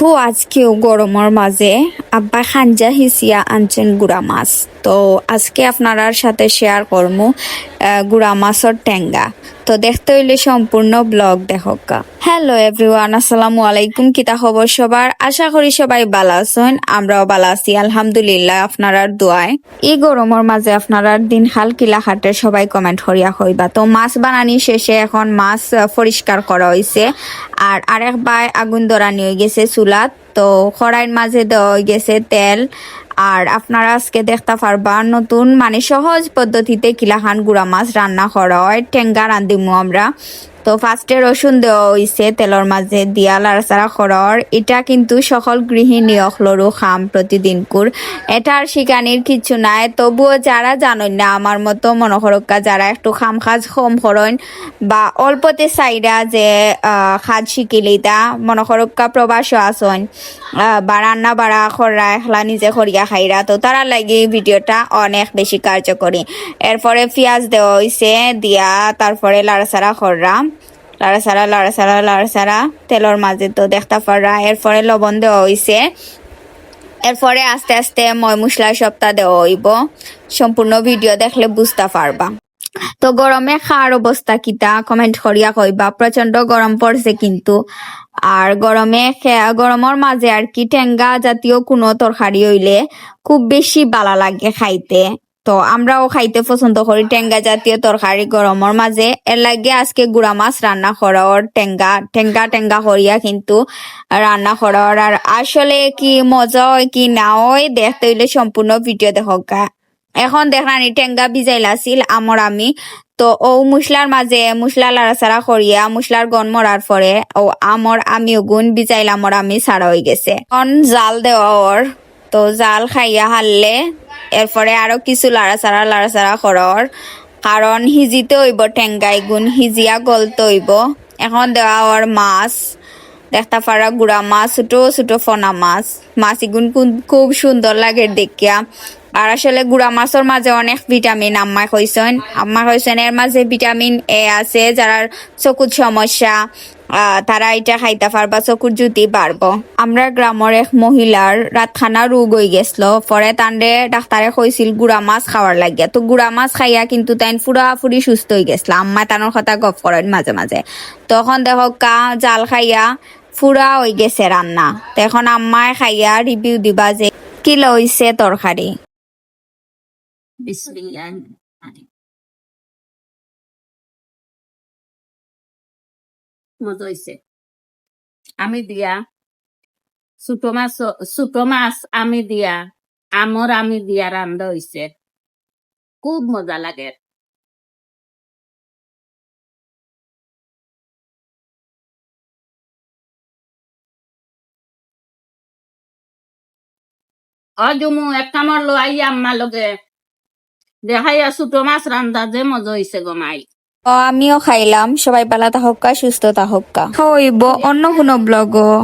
তো আজকেও গরমের মাঝে। আব্বা খানজা হিসিয়া আনছেন গুড়া মাছ। তো আজকে আপনার সাথে শেয়ার করমু গুড়া মাছের টেঙ্গা তো দেখতে হইলে সম্পূর্ণ ব্লগ দেখকা হ্যালো এভরিওয়ান আসসালামু আলাইকুম। কিতা খবর সবার? আশা করি সবাই ভালো আছেন। আমরাও ভালো আছি, আলহামদুলিল্লাহ, আপনারার দোয়ায়। এই গরমের মাঝে আপনারার দিন হাল কিলা হাটে সবাই কমেন্ট করিয়া হইবা। তো মাছ বানানি শেষে এখন মাছ পরিষ্কার করা হয়েছে আর আরেক বাই আগুন ধরানি হয়ে গেছে চুলাত। তো খড়াইয়ের মাঝে দেওয়া গেছে তেল আর আপনারা আজকে দেখতে পারবা নতুন মানে সহজ পদ্ধতিতে কিলাখান গুড়া মাছ রান্না করা হয়। টেঙ্গা রান্ধিমু আমরা। তো ফার্স্টে রসুন দেওয়া হয়েছে তেলের মাঝে দিয়া লাড়াচাড়া খরর এটা কিন্তু সকল গৃহিণী অখলরু খাম প্রতিদিন কুর। এটার শিকানির কিছু নাই। তবুও যারা জানেন না, আমার মতো মনোহরক্কা যারা একটু খাম খাজ কম করেন বা অল্পতে চাইরা যে খাজ শিকিলিতা মনোহরক্কা প্রবাসও আসন বা রান্না বাড়া খররা এখলা নিজে খরিয়া খাইরা, তো তারা লাগে ভিডিওটা অনেক বেশি কার্যকরী। এরপরে পেঁয়াজ দেওয়া হয়েছে দিয়া তারপরে লাড়াচাড়া খররা লাড়াচাড়া লাড়াচাড়া লাড়াচাড়া, তেলের মাঝে তো দেখতে পাররা। এরপরে লবণ দেওয়া হয়েছে এরপরে আস্তে আস্তে ময় মশলা সপ্তাহ দেওয়া হইব। সম্পূর্ণ ভিডিও দেখলে বুঝতে পারবা। তো গরমে খাওয়ার অবস্থা কিতা? কমেন্ট করিয়া কইবা। প্রচণ্ড গরম পড়ছে কিন্তু। আর গরমে গরমের মাঝে আর কি টেঙ্গা জাতীয় কোনো তরকারি হইলে খুব বেশি ভালো লাগে খাইতে। তো আমরাও খাইতে পছন্দ করি টেঙ্গা জাতীয় তরকারি গরমের মাঝে এর লাগে আজকে গুড়া মাছ রান্না করার টেঙ্গা টেঙ্গা টেঙ্গা করিয়া কিন্তু রান্না করার আর আসলে কি মজা হয় কি না হয় দেখতে হইলে সম্পূর্ণ ভিডিও দেখা এখন দেখলানি টেঙ্গা ভিজাইলাছিল আমার আমি তো, ও মুসলার মাঝে মুসলা লাড়াচাড়া করিয়া মুসলার গন মরার পরে, ও আমর আমি গুণ আমর আমি ছাড়া হয়ে গেছে। অন জাল দেওয়া ওর, তো জাল খাইয়া হারলে, এরপরে আরও কিছু লাড়াচাড়া লাড়াচাড়া করর কারণ হিজিতে হইব টেঙ্গাই গুণ হিজিয়া গলতে হইব। এখন দেওয়া ওর মাছ, দেখতে পারা গুড়া মাছ, ছোট ছোট ফনা মাছ। মাছ ইগুন খুব সুন্দর লাগে দেখিয়া। আর আসলে গুড়া মাছের মাঝে অনেক ভিটামিন আম্মা কইছেন আম্মা কইছেন এর মাঝে ভিটামিন এ আছে যারা চকুর সমস্যা তারা এটা খাইতে পারবা, চকুর জুতি পারব আমরা গ্রামের এক মহিলার রাতখানা রোগ হয়ে গেছিল, পরে তান্ডে ডাক্তারে কইছিল গুড়া মাছ খাওয়ার লাগিয়া। তো গুড়া মাছ খাইয়া কিন্তু তাই পুরাপুরি সুস্থ হয়ে গেছিল, আম্মা তানোর কথা গপ করেন মাঝে মাঝে। তখন দেখো কা জাল খাইয়া ফুরা হয়ে গেছে রান্না। তো এখন আম্মায় খাইয়া রিভিউ দিবা যে কি লইছে তরকারি। বিসমিল্লাহ মজা হয়েছে আমি দিয়া ছোট মাছ ছোট মাছ আমি দিয়া আমর আমি দিয়া রান্ধা হয়েছে খুব মজা লাগে অজুমু এক কামর লো আই আম্মা লগে দেখাইয়া ছোট মাছ রান্ধা যে মজা হয়েছে গো মাই। আমিও খাইলাম। সবাই পালা তাহকা সুস্থ তাহকা হইব অন্য কোনো ব্লগও